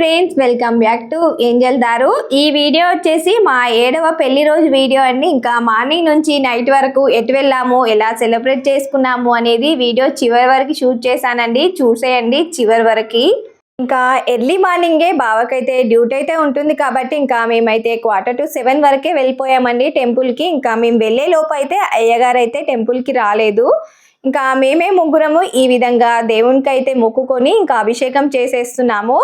Friends welcome back to angel దారు. ఈ video వచ్చేసి మా ఏడవ పెళ్ళి రోజు వీడియో అండి. ఇంకా మార్నింగ్ నుంచి నైట్ వరకు ఎటు వెళ్ళాము ఎలా సెలబ్రేట్ చేసుకున్నాము అనేది వీడియో చివరి వరకు షూట్ చేశానండి. చూసేయండి చివరి వరకు. ఇంకా ఎర్లీ మార్నింగే బావకైతే డ్యూటీ అయితే ఉంటుంది కాబట్టి ఇంకా మేమైతే క్వార్టర్ టు సెవెన్ వరకే వెళ్ళిపోయామండి టెంపుల్కి. ఇంకా మేము వెళ్ళే లోపు అయితే అయ్యగారు అయితే టెంపుల్కి రాలేదు. ఇంకా మేమే ముగ్గురము ఈ విధంగా దేవునికి అయితే మొక్కుకొని ఇంకా అభిషేకం చేసేస్తున్నాము.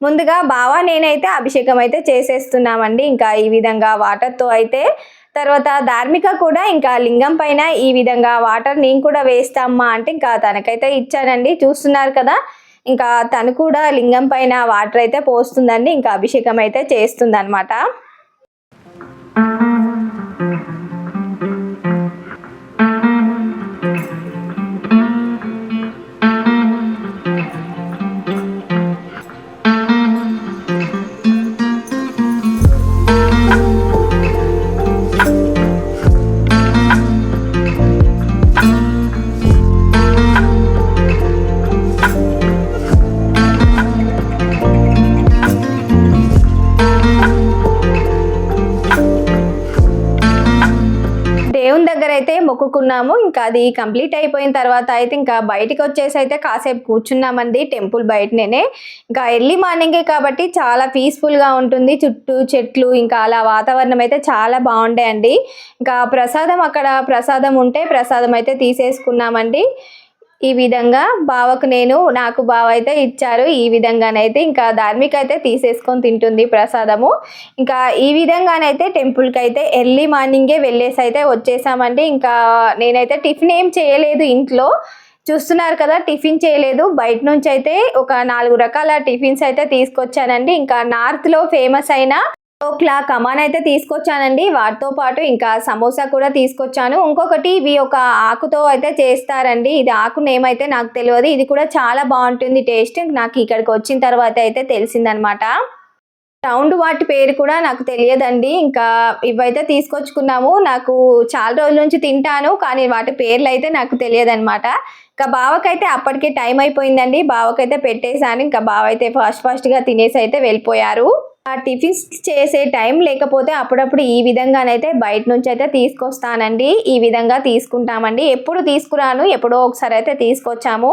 ముందుగా బావా నేనైతే అభిషేకం అయితే చేసేస్తున్నామండి. ఇంకా ఈ విధంగా వాటర్తో అయితే తర్వాత ధార్మిక కూడా ఇంకా లింగం పైన ఈ విధంగా వాటర్ నేను కూడా వేస్తామ్మా అంటే ఇంకా తనకైతే ఇచ్చానండి. చూస్తున్నారు కదా ఇంకా తను కూడా లింగం పైన వాటర్ అయితే పోస్తుందండి. ఇంకా అభిషేకం అయితే చేస్తుంది మొక్కుకున్నాము. ఇంకా అది కంప్లీట్ అయిపోయిన తర్వాత అయితే ఇంకా బయటికి వచ్చేసి అయితే కాసేపు కూర్చున్నామండి టెంపుల్ బయటనే ఇంకా ఎర్లీ మార్నింగే కాబట్టి చాలా పీస్ఫుల్గా ఉంటుంది. చుట్టూ చెట్లు ఇంకా అలా వాతావరణం అయితే చాలా బాగుండే అండి. ఇంకా ప్రసాదం అక్కడ ప్రసాదం ఉంటే ప్రసాదం అయితే తీసేసుకున్నామండి. ఈ విధంగా బావకు నేను నాకు బావ అయితే ఇచ్చారు. ఈ విధంగానైతే ఇంకా ధార్మిక అయితే తీసేసుకొని తింటుంది ప్రసాదము. ఇంకా ఈ విధంగానైతే టెంపుల్కి అయితే ఎర్లీ మార్నింగే వెళ్ళేసి అయితే వచ్చేసామండి. ఇంకా నేనైతే టిఫిన్ ఏం చేయలేదు ఇంట్లో. చూస్తున్నారు కదా టిఫిన్ చేయలేదు. బయట నుంచి అయితే ఒక నాలుగు రకాల టిఫిన్స్ అయితే తీసుకొచ్చానండి. ఇంకా నార్త్లో ఫేమస్ అయిన ఓక్లా కమాన్ అయితే తీసుకొచ్చానండి. వాటితో పాటు ఇంకా సమోసా కూడా తీసుకొచ్చాను. ఇంకొకటి ఇవి ఒక ఆకుతో అయితే చేస్తారండి. ఇది ఆకు నేమ్ అయితే నాకు తెలియదు ఇది కూడా చాలా బాగుంటుంది టేస్ట్. నాకు ఇక్కడికి వచ్చిన తర్వాత అయితే తెలిసిందనమాట. రౌండ్ వాటి పేరు కూడా నాకు తెలియదండి. ఇంకా ఇవైతే తీసుకొచ్చుకున్నాము. నాకు చాలా రోజుల నుంచి తింటాను. కానీ వాటి పేర్లు అయితే నాకు తెలియదు అనమాట ఇంకా బావకైతే అప్పటికే టైం అయిపోయిందండి. బావకైతే పెట్టేశాను. ఇంకా బావ అయితే ఫాస్ట్ ఫాస్ట్గా తినేసి అయితే వెళ్ళిపోయారు. ఆ టిఫిన్స్ చేసే టైం లేకపోతే అప్పుడప్పుడు ఈ విధంగానైతే బయట నుంచి అయితే తీసుకొస్తానండి. ఈ విధంగా తీసుకుంటామండి. ఎప్పుడు తీసుకురాను ఎప్పుడో ఒకసారి అయితే తీసుకొచ్చాము.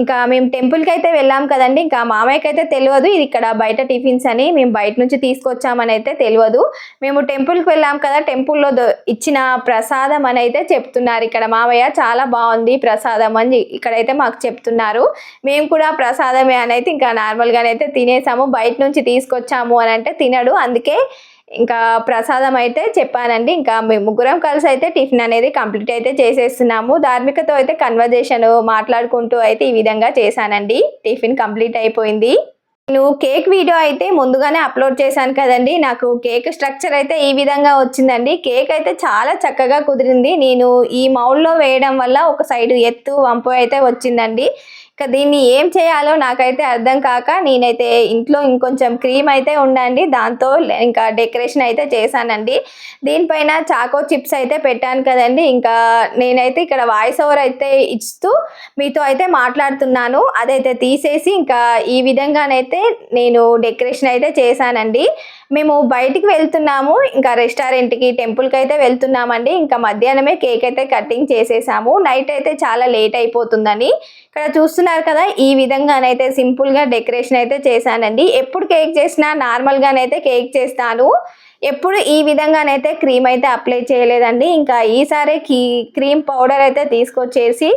ఇంకా మేము టెంపుల్కి అయితే వెళ్ళాం కదండి. ఇంకా మామయ్యకి అయితే తెలియదు ఇది ఇక్కడ బయట టిఫిన్స్ అని మేము బయట నుంచి తీసుకొచ్చామని అయితే తెలియదు. మేము టెంపుల్కి వెళ్ళాం కదా టెంపుల్లో ఇచ్చిన ప్రసాదం అని అయితే చెప్తున్నారు ఇక్కడ. మామయ్య చాలా బాగుంది ప్రసాదం అని ఇక్కడైతే మాకు చెప్తున్నారు. మేము కూడా ప్రసాదమే అని అయితే ఇంకా నార్మల్గానైతే తినేసాము. బయట నుంచి తీసుకొచ్చాము అని అంటే తినడు. అందుకే ఇంకా ప్రసాదం అయితే చెప్పానండి. ఇంకా మేము ముగ్గురం కలిసి అయితే టిఫిన్ అనేది కంప్లీట్ అయితే చేసేస్తున్నాము. ధార్మికతో అయితే కన్వర్జేషన్ మాట్లాడుకుంటూ అయితే ఈ విధంగా చేశానండి. టిఫిన్ కంప్లీట్ అయిపోయింది. నేను కేక్ వీడియో అయితే ముందుగానే అప్లోడ్ చేశాను కదండి. నాకు కేక్ స్ట్రక్చర్ అయితే ఈ విధంగా వచ్చిందండి. కేక్ అయితే చాలా చక్కగా కుదిరింది. నేను ఈ మౌల్లో వేయడం వల్ల ఒక సైడ్ ఎత్తు వంపు అయితే వచ్చిందండి. దీన్ని ఏం చేయాలో నాకైతే అర్థం కాక నేనైతే ఇంట్లో ఇంకొంచెం క్రీమ్ అయితే ఉండండి దాంతో ఇంకా డెకరేషన్ అయితే చేశానండి. దీనిపైన చాకో చిప్స్ అయితే పెట్టాను కదండి ఇంకా నేనైతే ఇక్కడ వాయిస్ ఓవర్ అయితే ఇస్తూ మీతో అయితే మాట్లాడుతున్నాను. అదైతే తీసేసి ఇంకా ఈ విధంగానైతే నేను డెకరేషన్ అయితే చేశానండి. మేము బయటికి వెళ్తున్నాము ఇంకా రెస్టారెంట్కి టెంపుల్కి అయితే వెళ్తున్నామండి. ఇంకా మధ్యాహ్నమే కేక్ అయితే కటింగ్ చేసేసాము. నైట్ అయితే చాలా లేట్ అయిపోతుందని. ఇక్కడ చూస్తున్నారు కదా ఈ విధంగానైతే సింపుల్గా డెకరేషన్ అయితే చేశానండి. ఎప్పుడు కేక్ చేసినా నార్మల్గానైతే కేక్ చేస్తాను. ఎప్పుడు ఈ విధంగానైతే క్రీమ్ అయితే అప్లై చేయలేదండి. ఇంకా ఈసారి కీ క్రీమ్ పౌడర్ అయితే తీసుకొచ్చేసి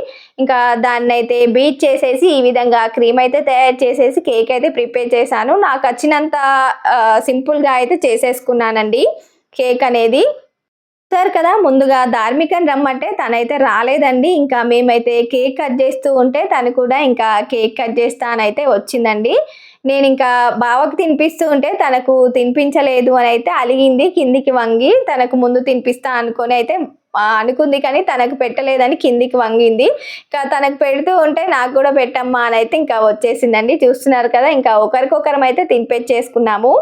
ఇంకా దాన్ని అయితే బీట్ చేసేసి ఈ విధంగా క్రీమ్ అయితే తయారు చేసేసి కేక్ అయితే ప్రిపేర్ చేశాను. నాకు వచ్చినంత సింపుల్గా అయితే చేసేసుకున్నానండి కేక్ అనేది. సార్ కదా ముందుగా ధార్మికని రమ్మంటే తనైతే రాలేదండి. ఇంకా మేమైతే కేక్ కట్ చేస్తూ ఉంటే తను కూడా ఇంకా కేక్ కట్ చేస్తానైతే వచ్చిందండి. నేను ఇంకా బావకు తినిపిస్తూ ఉంటే తనకు తినిపించలేదు అని అయితే అలిగింది కిందికి వంగి తనకు ముందు తినిపిస్తా అనుకొని అయితే అనుకుంది కానీ తనకు పెట్టలేదని కిందికి వంగింది. ఇంకా తనకు పెడుతూ ఉంటే నాకు కూడా పెట్టమ్మా అని అయితే ఇంకా వచ్చేసిందండి. చూస్తున్నారు కదా ఇంకా ఒకరికొకరం అయితే తినిపించేసుకున్నాము.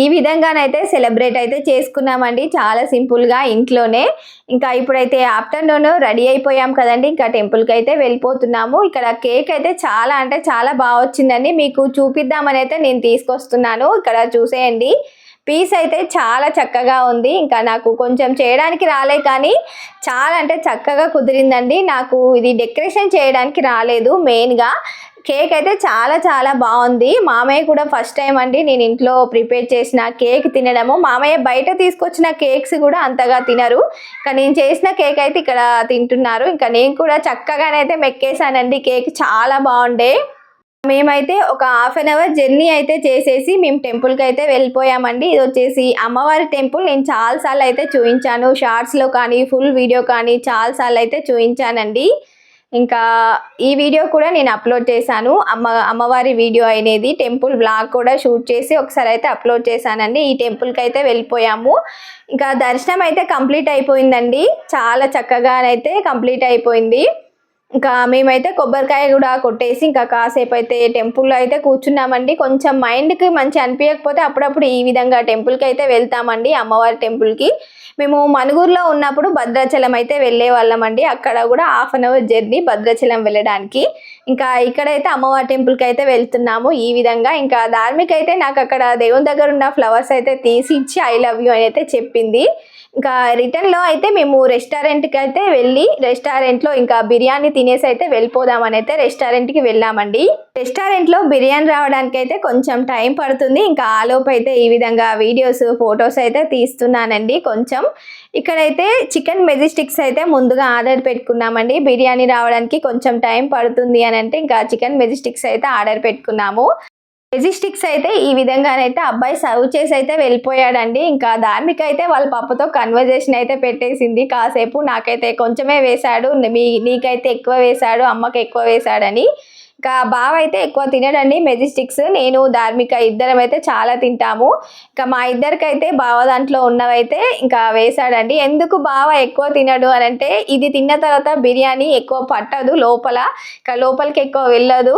ఈ విధంగానైతే సెలబ్రేట్ అయితే చేసుకున్నామండి. చాలా సింపుల్గా ఇంట్లోనే. ఇంకా ఇప్పుడైతే ఆఫ్టర్నూన్ రెడీ అయిపోయాం కదండి. ఇంకా టెంపుల్కి అయితే వెళ్ళిపోతున్నాము. ఇక్కడ కేక్ అయితే చాలా అంటే చాలా బాగా వచ్చిందండి. మీకు చూపిద్దామని అయితే నేను తీసుకొస్తున్నాను. ఇక్కడ చూసేయండి. పీస్ అయితే చాలా చక్కగా ఉంది. ఇంకా నాకు కొంచెం చేయడానికి రాలే కానీ చాలా అంటే చక్కగా కుదిరిందండి. నాకు ఇది డెకరేషన్ చేయడానికి రాలేదు మెయిన్గా. కేక్ అయితే చాలా చాలా బాగుంది. మామయ్య కూడా ఫస్ట్ టైం అండి నేను ఇంట్లో ప్రిపేర్ చేసిన కేక్ తినడము. మామయ్య బయట తీసుకొచ్చిన కేక్స్ కూడా అంతగా తినరు. ఇంకా నేను చేసిన కేక్ అయితే ఇక్కడ తింటున్నారు. ఇంకా నేను కూడా చక్కగానైతే మెక్కేసానండి కేక్ చాలా బాగుండే. మేమైతే ఒక హాఫ్ అన్ అవర్ జర్నీ అయితే చేసేసి మేము టెంపుల్కి అయితే వెళ్ళిపోయామండి. ఇది వచ్చేసి అమ్మవారి టెంపుల్. నేను చాలాసార్లు అయితే చూపించాను షార్ట్స్లో కానీ ఫుల్ వీడియో కానీ చాలాసార్లు అయితే చూపించానండి ఇంకా ఈ వీడియో కూడా నేను అప్లోడ్ చేశాను. అమ్మ అమ్మవారి వీడియో అనేది టెంపుల్ బ్లాగ్ కూడా షూట్ చేసి ఒకసారి అయితే అప్లోడ్ చేశానండి. ఈ టెంపుల్కి అయితే వెళ్ళిపోయాము. ఇంకా దర్శనం అయితే కంప్లీట్ అయిపోయిందండి. చాలా చక్కగానైతే కంప్లీట్ అయిపోయింది. ఇంకా మేమైతే కొబ్బరికాయ కూడా కొట్టేసి ఇంకా కాసేపు అయితే టెంపుల్లో అయితే కూర్చున్నామండి. కొంచెం మైండ్కి మంచి అనిపించకపోతే అప్పుడప్పుడు ఈ విధంగా టెంపుల్కి అయితే వెళ్తామండి అమ్మవారి టెంపుల్కి. మేము మనుగురులో ఉన్నప్పుడు భద్రాచలం అయితే వెళ్ళే వాళ్ళమండి. అక్కడ కూడా half an hour journey Bhadrachalam వెళ్ళడానికి. ఇంకా ఇక్కడైతే అమ్మవారి టెంపుల్కి అయితే వెళ్తున్నాము ఈ విధంగా. ఇంకా ధార్మిక అయితే నాకు అక్కడ దేవుని దగ్గర ఉన్న ఫ్లవర్స్ అయితే తీసి ఇచ్చి ఐ లవ్ యూ అని అయితే చెప్పింది. ఇంకా రిటర్న్లో అయితే మేము రెస్టారెంట్కి అయితే వెళ్ళి రెస్టారెంట్లో ఇంకా బిర్యానీ తినేసి అయితే వెళ్ళిపోదామని అయితే రెస్టారెంట్కి వెళ్ళామండి. రెస్టారెంట్లో బిర్యానీ రావడానికి అయితే కొంచెం టైం పడుతుంది. ఇంకా ఆలోపు అయితే ఈ విధంగా వీడియోస్ ఫొటోస్ అయితే తీస్తున్నానండి కొంచెం. ఇక్కడైతే చికెన్ మెజిస్టిక్స్ అయితే ముందుగా ఆర్డర్ పెట్టుకున్నామండి. బిర్యానీ రావడానికి కొంచెం టైం పడుతుంది అని అంటే ఇంకా చికెన్ మెజిస్టిక్స్ అయితే ఆర్డర్ పెట్టుకున్నాము. మెజిస్టిక్స్ అయితే ఈ విధంగానైతే అబ్బాయి సర్వ్ చేసి అయితే వెళ్ళిపోయాడండి. ఇంకా ధార్మిక అయితే వాళ్ళ పప్పతో కన్వర్జేషన్ అయితే పెట్టేసింది. కాసేపు నాకైతే కొంచెమే వేశాడు. మీ నీకైతే ఎక్కువ వేశాడు. అమ్మకి ఎక్కువ వేశాడని. ఇంకా బావ అయితే ఎక్కువ తినడండి మెజిస్టిక్స్ నేను ధార్మిక ఇద్దరం అయితే చాలా తింటాము. ఇంకా మా ఇద్దరికైతే బావ దాంట్లో ఉన్నవైతే ఇంకా వేశాడండి. ఎందుకు బావ ఎక్కువ తినడు అని అంటే ఇది తిన్న తర్వాత బిర్యానీ ఎక్కువ పట్టదు లోపల. ఇంకా లోపలికి ఎక్కువ వెళ్ళదు.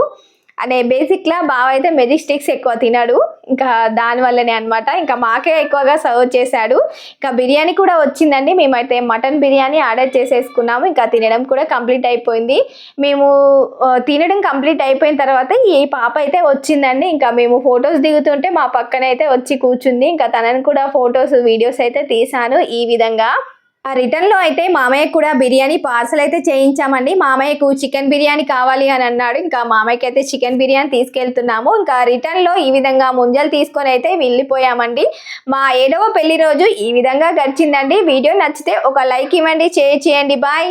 అనే బేసిక్లా బావ అయితే మెజిస్టిక్స్ ఎక్కువ తినడు. ఇంకా దానివల్లనే అనమాట ఇంకా మాకే ఎక్కువగా సర్వ్ చేశాడు. ఇంకా బిర్యానీ కూడా వచ్చిందండి. మేమైతే మటన్ బిర్యానీ ఆర్డర్ చేసేసుకున్నాము. ఇంకా తినడం కూడా కంప్లీట్ అయిపోయింది. మేము తినడం కంప్లీట్ అయిపోయిన తర్వాత ఈ పాప అయితే వచ్చిందండి. ఇంకా మేము ఫొటోస్ దిగుతుంటే మా పక్కన అయితే వచ్చి కూర్చుంది. ఇంకా తనని కూడా ఫొటోస్ వీడియోస్ అయితే తీశాను ఈ విధంగా. ఆ రిటర్న్లో అయితే మామయ్య కూడా బిర్యానీ పార్సల్ అయితే చేయించామండి. మామయ్యకు చికెన్ బిర్యానీ కావాలి అని అన్నాడు. ఇంకా మామయ్యకి అయితే చికెన్ బిర్యానీ తీసుకెళ్తున్నాము. ఇంకా రిటర్న్లో ఈ విధంగా ముంజలు తీసుకొని అయితే వెళ్ళిపోయామండి. మా ఏడవ పెళ్ళి రోజు ఈ విధంగా గడిచిందండి. వీడియో నచ్చితే ఒక లైక్ ఇవ్వండి. షేర్ చేయండి. బాయ్